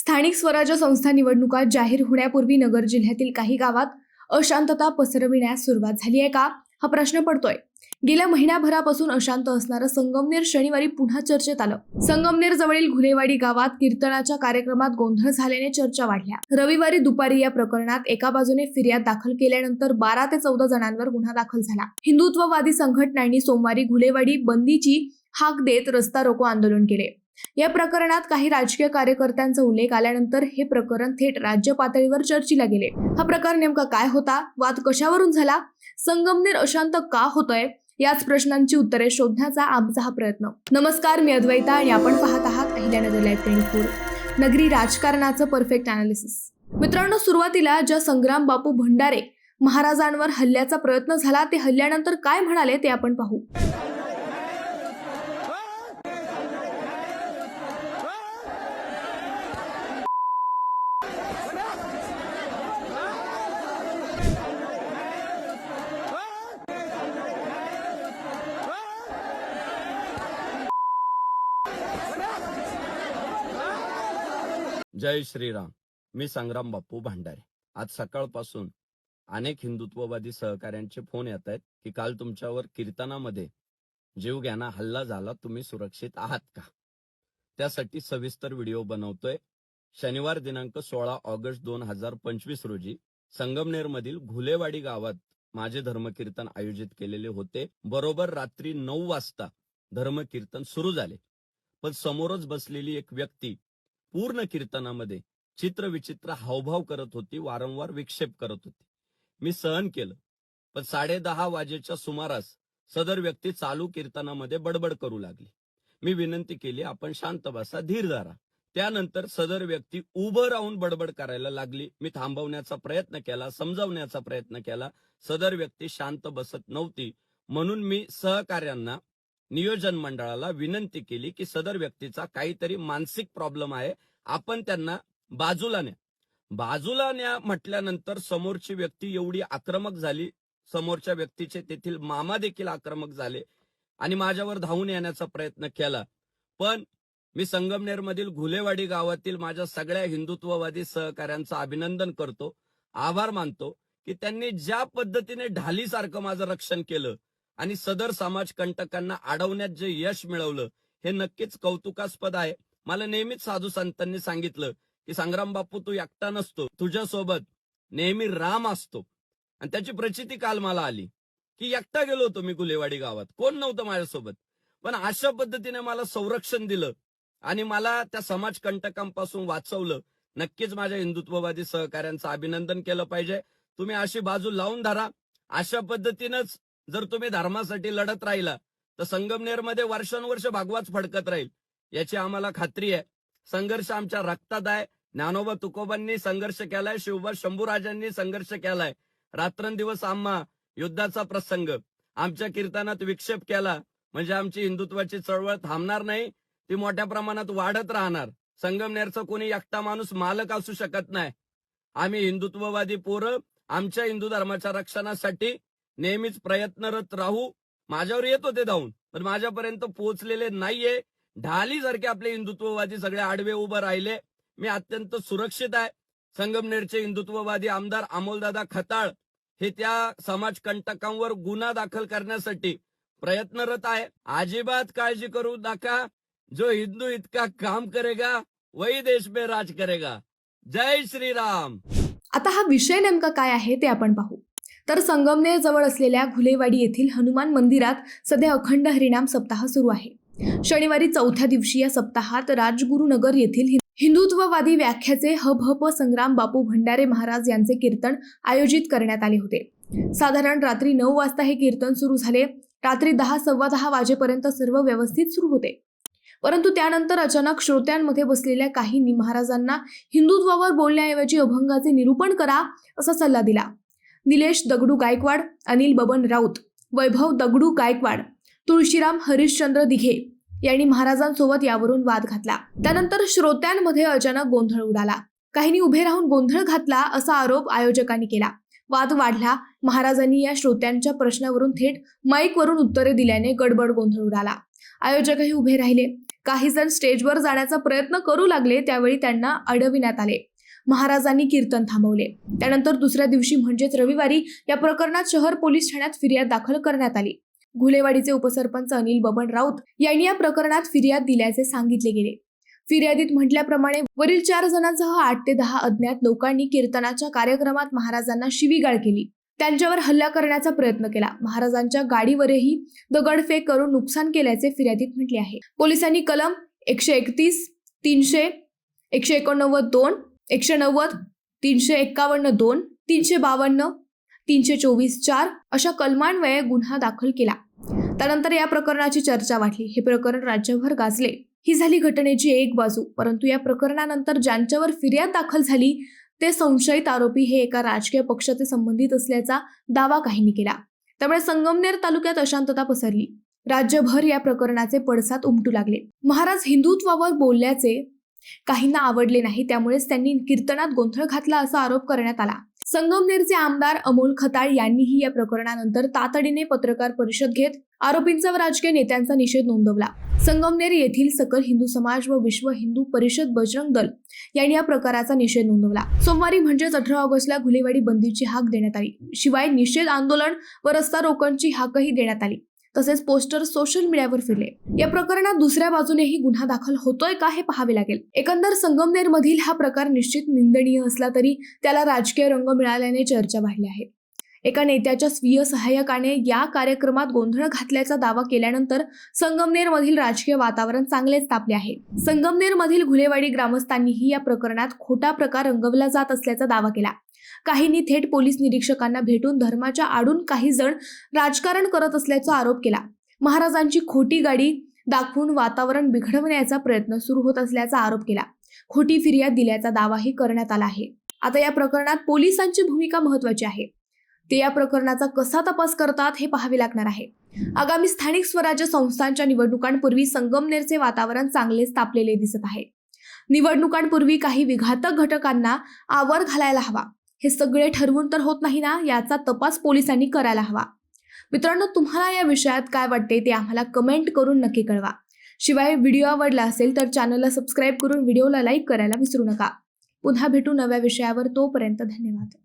स्थानिक स्वराज्य संस्था निवडणुका जाहीर होण्यापूर्वी नगर जिल्ह्यातील काही गावात अशांतता पसरविण्यास सुरुवात झाली आहे का? हा प्रश्न पडतोय. गेल्या महिन्याभरापासून अशांत असणारं संगमनेर शनिवारी पुन्हा चर्चेत आलं. संगमनेर जवळील घुलेवाडी गावात कीर्तनाच्या कार्यक्रमात गोंधळ झाल्याने चर्चा वाढल्या. रविवारी दुपारी या प्रकरणात एका बाजूने फिर्याद दाखल केल्यानंतर बारा ते चौदा जणांवर गुन्हा दाखल झाला. हिंदुत्ववादी संघटनांनी सोमवारी घुलेवाडी बंदीची हाक देत रस्ता रोको आंदोलन केले. या प्रकरणात काही राजकीय कार्यकर्त्यांचा उल्लेख आल्यानंतर हे प्रकरण थेट राज्य पातळीवर चर्चेला गेले. हा प्रकार नेमका काय होता? वाद कशावरून झाला? संगमनेर अशांत का होतोय? याच प्रश्नांची उत्तरे शोधण्याचा आमचा हा प्रयत्न. नमस्कार मी अद्वैता आणि आपण पाहत आहात अहिल्यानगर लाईफ ट्वेंटी नगरी राजकारणाचं परफेक्ट अनालिसिस मित्रांनो सुरुवातीला ज्या संग्राम बापू भंडारे महाराजांवर हल्ल्याचा प्रयत्न झाला ते हल्ल्यानंतर काय म्हणाले ते आपण पाहू. जय श्रीराम. मी संग्राम बापू भांडारे. आज सकाळपासून अनेक हिंदुत्ववादी सहकाऱ्यांचे फोन येत आहेत की काल तुमच्यावर कीर्तनामध्ये जीवघ्याना हल्ला झाला तुम्ही सुरक्षित आहात का? त्यासाठी सविस्तर व्हिडिओ बनवतोय. शनिवार दिनांक सोळा ऑगस्ट दोन हजार पंचवीस रोजी संगमनेरमधील घुलेवाडी गावात माझे धर्मकीर्तन आयोजित केलेले होते. बरोबर रात्री नऊ वाजता धर्मकीर्तन सुरू झाले. पण समोरच बसलेली एक व्यक्ती पूर्ण कीर्तनामध्ये चित्रविचित्र हावभाव करत होती वारंवार विक्षेप करत होती. मी सहन केलं पण साडे दहा वाजेच्या सुमारास सदर व्यक्ती चालू कीर्तनामध्ये बडबड करू लागली. मी विनंती केली आपण शांत बसा धीर धरा. त्यानंतर सदर व्यक्ती उभं राहून बडबड करायला लागली. मी थांबवण्याचा प्रयत्न केला समजावण्याचा प्रयत्न केला. सदर व्यक्ती शांत बसत नव्हती म्हणून मी सहकार्यांना नियोजन मंडळाला विनंती केली की सदर व्यक्तीचा काहीतरी मानसिक प्रॉब्लेम आहे आपण त्यांना बाजूला न्या. बाजूला न्या म्हटल्यानंतर समोरची व्यक्ती एवढी आक्रमक झाली समोरच्या व्यक्तीचे तेथील मामा देखील आक्रमक झाले आणि माझ्यावर धावून येण्याचा प्रयत्न केला. पण मी संगमनेरमधील घुलेवाडी गावातील माझ्या सगळ्या हिंदुत्ववादी सहकाऱ्यांचं अभिनंदन करतो आभार मानतो की त्यांनी ज्या पद्धतीने ढालीसारखं माझं रक्षण केलं. आणि सदर समाज कंटकांना अडवण्यात जे यश मिळवलं हे नक्कीच कौतुकास्पद आहे. मला नेहमीच साधू संतांनी सांगितलं की संग्राम बापू तू एकटा नसतो. तुझ्यासोबत नेहमी राम असतो. आणि त्याची प्रचिती काल मला आली की एकटा गेलो होतो मी गुलेवाडी गावात. कोण नव्हतं माझ्यासोबत? पण अशा पद्धतीने मला संरक्षण दिलं आणि मला त्या समाज कंटकांपासून वाचवलं. नक्कीच माझ्या हिंदुत्ववादी सहकाऱ्यांचं अभिनंदन केलं पाहिजे. तुम्ही अशी बाजू लावून धरा. अशा पद्धतीनंच जर तुम्ही धर्मासाठी लढत राहिला तर संगमनेरमध्ये वर्षानुवर्ष भागवाच फडकत राहील. याची आम्हाला खात्री आहे. संघर्ष आमच्या रक्तात आहे. ज्ञानोबा तुकोबांनी संघर्ष केलाय शिवबा शंभूराजांनी संघर्ष केलाय. रात्रंदिवस आम्हा युद्धाचा प्रसंग आमच्या कीर्तनात विक्षेप केला. म्हणजे आमची हिंदुत्वाची चळवळ थांबणार नाही ती मोठ्या प्रमाणात वाढत राहणार. संगमनेरचा कोणी एकटा माणूस मालक असू शकत नाही. आम्ही हिंदुत्ववादी पोरं आमच्या हिंदू धर्माच्या रक्षणासाठी नेहमीच प्रयत्नरत राहू. माझ्यावर येत होते धावून पण माझ्यापर्यंत पोहोचलेले नाहीये. ढाली सारखे आपले हिंदुत्ववादी सगळे आडवे उभे राहिले. मी अत्यंत सुरक्षित आहे. संगमनेरचे हिंदुत्ववादी आमदार अमोलदादा खताळ हे त्या समाज कंटकांवर गुन्हा दाखल करण्यासाठी प्रयत्नरत आहे. अजिबात काळजी करू नका. जो हिंदू इतका काम करेगा वही देश में राज करेगा. जय श्रीराम. आता हा विषय नेमका काय आहे ते आपण पाहू. तर संगमनेर जवळ असलेल्या घुलेवाडी येथील हनुमान मंदिरात सध्या अखंड हरिणाम सप्ताह सुरू आहे. शनिवारी चौथ्या दिवशी या सप्ताहात राजगुरुनगर येथील हिंदुत्ववादी व्याख्याचे हब संग्राम बापू भंडारे महाराज यांचे कीर्तन आयोजित करण्यात आले होते. साधारण रात्री नऊ वाजता हे कीर्तन सुरू झाले. रात्री दहा सव्वा दहा वाजेपर्यंत सर्व व्यवस्थित सुरू होते. परंतु त्यानंतर अचानक श्रोत्यांमध्ये बसलेल्या काही महाराजांना हिंदुत्वावर बोलण्याऐवजी अभंगाचे निरूपण करा असा सल्ला दिला. निलेश दगडू गायकवाड अनिल बबन राऊत वैभव दगडू गायकवाड तुळशीराम हरिश्चंद्र दिघे यांनी महाराजांसोबत यावरून वाद घातला. त्यानंतर श्रोत्यांमध्ये अचानक गोंधळ उडाला. काहींनी उभे राहून गोंधळ घातला असा आरोप आयोजकांनी केला. वाद वाढला. महाराजांनी या श्रोत्यांच्या प्रश्नावरून थेट माईकवरून उत्तरे दिल्याने गडबड गोंधळ उडाला. आयोजकही उभे राहिले. काही जण स्टेजवर जाण्याचा प्रयत्न करू लागले त्यावेळी त्यांना अडविण्यात आले. महाराजांनी कीर्तन थांबवले. त्यानंतर दुसऱ्या दिवशी म्हणजेच रविवारी या प्रकरणात शहर पोलीस ठाण्यात फिर्याद दाखल करण्यात आली. घुलेवाडीचे उपसरपंच अनिल बबन राऊत यांनी या प्रकरणात फिर्याद दिल्याचे सांगितले गेले. फिर्यादीत म्हटल्याप्रमाणे वरील चार जणांसह आठ ते दहा अज्ञात लोकांनी कीर्तनाच्या कार्यक्रमात महाराजांना शिवीगाळ केली. त्यांच्यावर हल्ला करण्याचा प्रयत्न केला. महाराजांच्या गाडीवरही दगडफेक करून नुकसान केल्याचे फिर्यादीत म्हटले आहे. पोलिसांनी कलम एकशे एकतीस तीनशे एकशे एकोणनव्वद दोन एकशे नव्वद तीनशे एक्कावन्न दोन तीनशे बावन्न तीनशे चोवीस चार अशा कलमान्वये गुन्हा दाखल केला. त्यानंतर या प्रकरणाची चर्चा वाढली हे प्रकरण राज्यभर गाजले. ही झाली घटनेची एक बाजू परंतु या प्रकरणानंतर ज्यांच्यावर फिर्याद दाखल झाली ते संशयित आरोपी हे एका राजकीय पक्षाचे संबंधित असल्याचा दावा काहींनी केला. त्यामुळे संगमनेर तालुक्यात अशांतता पसरली. राज्यभर या प्रकरणाचे पडसाद उमटू लागले. महाराज हिंदुत्वावर बोलल्याचे काहींना आवडले नाही त्यामुळेच त्यांनी कीर्तनात गोंधळ घातला असा आरोप करण्यात आला. संगमनेरचे आमदार अमोल खताळ यांनीही या प्रकरणानंतर तातडीने पत्रकार परिषद घेत आरोपींचा व राजकीय नेत्यांचा निषेध नोंदवला. संगमनेर येथील सकल हिंदू समाज व विश्व हिंदू परिषद बजरंग दल यांनी या प्रकाराचा निषेध नोंदवला. सोमवारी म्हणजेच अठरा ऑगस्टला घुलेवाडी बंदीची हाक देण्यात आली. शिवाय निषेध आंदोलन व रस्ता रोकणची हाकही देण्यात आली. तसेच पोस्टर सोशल मीडियावर फिरले या प्रकरणात दुसऱ्या बाजूनेही गुन्हा दाखल होतोय का हे पाहावे लागेल. एकंदर संगमनेर मधील हा प्रकार निश्चित निंदनीय असला तरी त्याला राजकीय रंग मिळाल्याने चर्चा वाढली आहे. एका नेत्याच्या स्वीय सहाय्यकाने या कार्यक्रमात गोंधळ घातल्याचा दावा केल्यानंतर संगमनेर मधील राजकीय वातावरण चांगलेच तापले आहे. संगमनेर मधील घुलेवाडी ग्रामस्थांनीही या प्रकरणात खोटा प्रकार रंगवला जात असल्याचा दावा केला. काहींनी थेट पोलीस निरीक्षकांना भेटून धर्माच्या आडून काही जण राजकारण करत असल्याचा आरोप केला. महाराजांची खोटी गाडी दाखवून वातावरण बिघडवण्याचा प्रयत्न सुरू होत असल्याचा आरोप केला. खोटी फिर्याद दिल्याचा दावाही करण्यात आला आहे. आता या प्रकरणात पोलिसांची भूमिका महत्वाची आहे. ते या प्रकरणाचा कसा तपास करतात हे पाहावे लागणार आहे. आगामी स्थानिक स्वराज्य संस्थांच्या निवडणुकांपूर्वी संगमनेरचे वातावरण चांगलेच तापलेले दिसत आहे. निवडणुकांपूर्वी काही विघातक घटकांना आवर घालायला हवा. हे सगळे ठरवून तर होत नाही ना याचा तपास पोलिसांनी करायला हवा. मित्रांनो तुम्हाला या विषयात काय वाटते ते आम्हाला कमेंट करून नक्की कळवा. शिवाय व्हिडिओ आवडला असेल तर चॅनलला सबस्क्राईब करून व्हिडिओला लाईक करायला विसरू नका. पुन्हा भेटू नव्या विषयावर तोपर्यंत धन्यवाद.